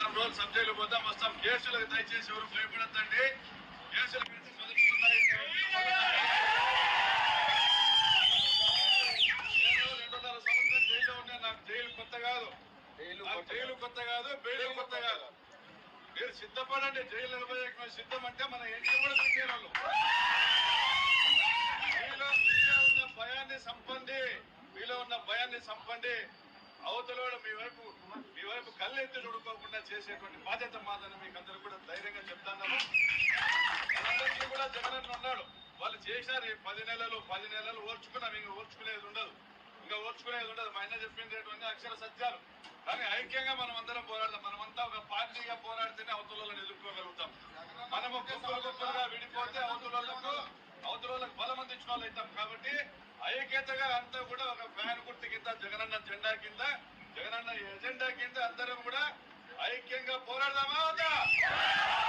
వారం రోజులు సబ్జెక్టులు పోతాం వస్తాం. కేసులకు దయచేసి ఎవరు భయపడద్దండి. కేసులు పెడితే మొదలుకున్నాయి నేను రెండున్నర సంవత్సరం జైల్లో ఉన్నా నాకు జైలు కొత్త కాదు. జైలు కొత్త కాదు బెయిల్ కొత్త కాదు. మీరు సిద్ధపడండి జైలు నిలబడే సిద్ధం అంటే మన ఎంట్లో కూడా తిరిగే వాళ్ళు మీలో మీలో ఉన్న భయాన్ని సంపండి. మీలో ఉన్న భయాన్ని సంపండి. అవతల మీ వైపు మీ చూడుకోకుండా చేసేటువంటి బాధ్యత మాదని మీకు అందరూ కూడా ధైర్యంగా చెప్తాను కూడా జగన్ ఉన్నాడు. వాళ్ళు చేశారు. పది నెలలు పది నెలలు ఓర్చుకున్నాం. ఇంకా ఓర్చుకునేది ఉండదు. ఇంకా ఓర్చుకునేది ఉండదు. మా ఆయన చెప్పిండేటువంటి అక్షర సత్యాలు. కానీ ఐక్యంగా మనం అందరం పోరాడదాం. మనమంతా ఒక పార్టీగా పోరాడితేనే అవతలలో ఎదుర్కోగలుగుతాం. మనము గుంపులు గుంపులుగా విడిపోతే అవతలకు అవతలకు బలం అందించిన వాళ్ళు అవుతాం కాబట్టి ఐక్యతగా అంతా కూడా ఒక ఫ్యాన్ గుర్తు కింద జగనన్న జెండా కింద జగనన్న ఎజెండా కింద Por Arda Mata.